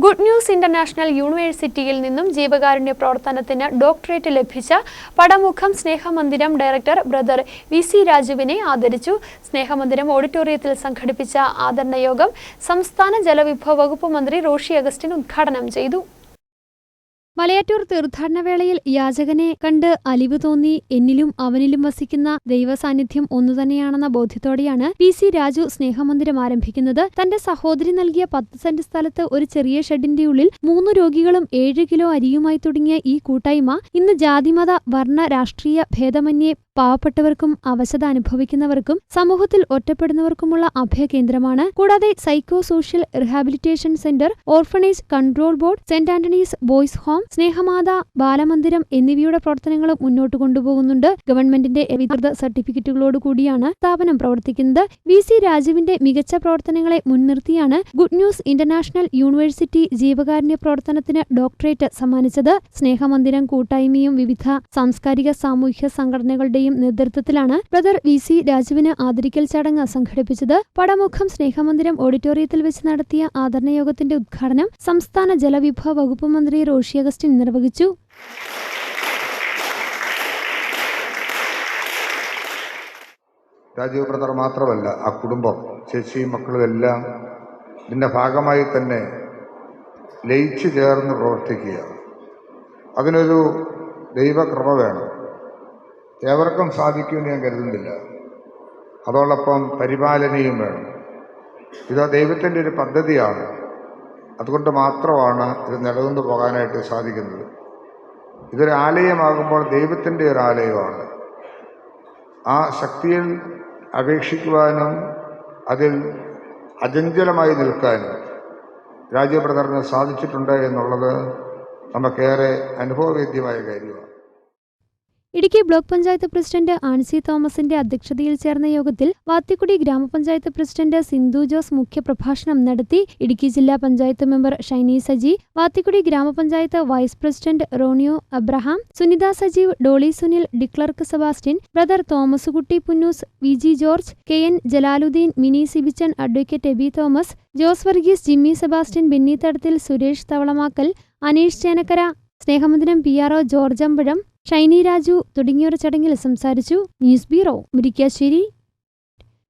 Good news international യൂണിവേഴ്സിറ്റിയിൽ നിന്നും ജീവകാരുണ്യ പ്രവർത്തനത്തിന് ഡോക്ടറേറ്റ് ലഭിച്ച Padamukham Snehamandiram director brother V C രാജുവിനെ ആദരിച്ചു. സ്നേഹമന്ദിരം ഓഡിറ്റോറിയത്തിൽ സംഘടിപ്പിച്ച ആദരണ യോഗം സംസ്ഥാന ജലവിഭവ വകുപ്പ് മന്ത്രി റോഷി അഗസ്റ്റിൻ ഉദ്ഘാടനം ചെയ്തു. മലയാറ്റൂർ തീർത്ഥാടനവേളയിൽ യാചകനെ കണ്ട് അലിവ് തോന്നി എന്നിലും അവനിലും വസിക്കുന്ന ദൈവസാന്നിധ്യം ഒന്നുതന്നെയാണെന്ന ബോധ്യത്തോടെയാണ് പി സി രാജു സ്നേഹമന്ദിരം ആരംഭിക്കുന്നത്. തന്റെ സഹോദരി നൽകിയ പത്ത് സെന്റ് സ്ഥലത്ത് ഒരു ചെറിയ ഷെഡിന്റെ ഉള്ളിൽ മൂന്ന് രോഗികളും ഏഴ് കിലോ അരിയുമായി തുടങ്ങിയ ഈ കൂട്ടായ്മ ഇന്ന് ജാതിമത വർണ രാഷ്ട്രീയ ഭേദമന്യേ പാവപ്പെട്ടവർക്കും അവശത അനുഭവിക്കുന്നവർക്കും സമൂഹത്തിൽ ഒറ്റപ്പെടുന്നവർക്കുമുള്ള അഭയകേന്ദ്രമാണ് കൂടാതെ psycho social rehabilitation centre orphanage control board saint Antony's boys home Snehamatha Balamandiram എന്നിവയുടെ പ്രവർത്തനങ്ങളും മുന്നോട്ട് കൊണ്ടുപോകുന്നുണ്ട്. ഗവൺമെന്റിന്റെ വിദഗ്ധ സർട്ടിഫിക്കറ്റുകളോട് കൂടിയാണ് സ്ഥാപനം പ്രവർത്തിക്കുന്നത്. വി. സി. രാജുവിന്റെ മികച്ച പ്രവർത്തനങ്ങളെ മുൻനിർത്തിയാണ് ഗുഡ് ന്യൂസ് ഇന്റർനാഷണൽ യൂണിവേഴ്സിറ്റി ജീവകാരുണ്യ പ്രവർത്തനത്തിന് ഡോക്ടറേറ്റ് സമ്മാനിച്ചത്. സ്നേഹമന്ദിരം കൂട്ടായ്മയും വിവിധ സാംസ്കാരിക സാമൂഹ്യ സംഘടനകളുടെയും നേതൃത്വത്തിലാണ് ബ്രദർ വി സി രാജുവിന് ആദരിക്കൽ ചടങ്ങ് സംഘടിപ്പിച്ചത്. പടമുഖം സ്നേഹമന്ദിരം ഓഡിറ്റോറിയത്തിൽ വെച്ച് നടത്തിയ ആദരണയോഗത്തിന്റെ ഉദ്ഘാടനം സംസ്ഥാന ജലവിഭവ വകുപ്പ് മന്ത്രി റോഷി അഗസ്റ്റിൻ നിർവഹിച്ചു. രാജീവ് ബ്രദർ മാത്രമല്ല ആ കുടുംബം ചേച്ചിയും മക്കളും എല്ലാം ഇതിന്റെ ഭാഗമായി തന്നെ ലയിച്ചു ചേർന്ന് പ്രവർത്തിക്കുക അതിനൊരു ദൈവകൃപ വേണം. ഏവർക്കും സാധിക്കുമെന്ന് ഞാൻ കരുതുന്നില്ല. അതോടൊപ്പം പരിപാലനയും വേണം. ഇത് ദൈവത്തിന്റെ ഒരു പദ്ധതിയാണ്. അതുകൊണ്ട് മാത്രമാണ് ഇത് നിലനിന്നു പോകാനായിട്ട് സാധിക്കുന്നത്. ഇതൊരു ആലയമാകുമ്പോൾ ദൈവത്തിന്റെ ഒരു ആലയമാണ്. ആ ശക്തിയിൽ അപേക്ഷിക്കുവാനും അതിൽ അചഞ്ചലമായി നിൽക്കാനും രാജീവ് സാധിച്ചിട്ടുണ്ട് എന്നുള്ളത് നമുക്കേറെ അനുഭവവേദ്യമായ കാര്യമാണ്. ഇടുക്കി ബ്ലോക്ക് പഞ്ചായത്ത് പ്രസിഡന്റ് ആൻസി തോമസിന്റെ അധ്യക്ഷതയിൽ ചേർന്ന യോഗത്തിൽ വാത്തിക്കുടി ഗ്രാമപഞ്ചായത്ത് പ്രസിഡന്റ് സിന്ധു ജോസ് മുഖ്യപ്രഭാഷണം നടത്തി ഇടുക്കി ജില്ലാ പഞ്ചായത്ത് മെമ്പർ ഷൈനി സജി വാത്തിക്കുടി ഗ്രാമപഞ്ചായത്ത് vice president Ronio Abraham Sunitha Sajeev Dolly Sunil Declark Sebastian brother Thomaskutty Punnoose V G George K N Jalaluddin Mini Sibichan advocate Aby Thomas Jose Varghese Jimmy Sebastian Benny Thadathil Suresh Thavalamakkal Aneesh Chenakkara Snehamandiram P R O George Ambazham Shiny Raju തുടങ്ങിയവർ ചടങ്ങിൽ സംസാരിച്ചു. News bureau Murickassery.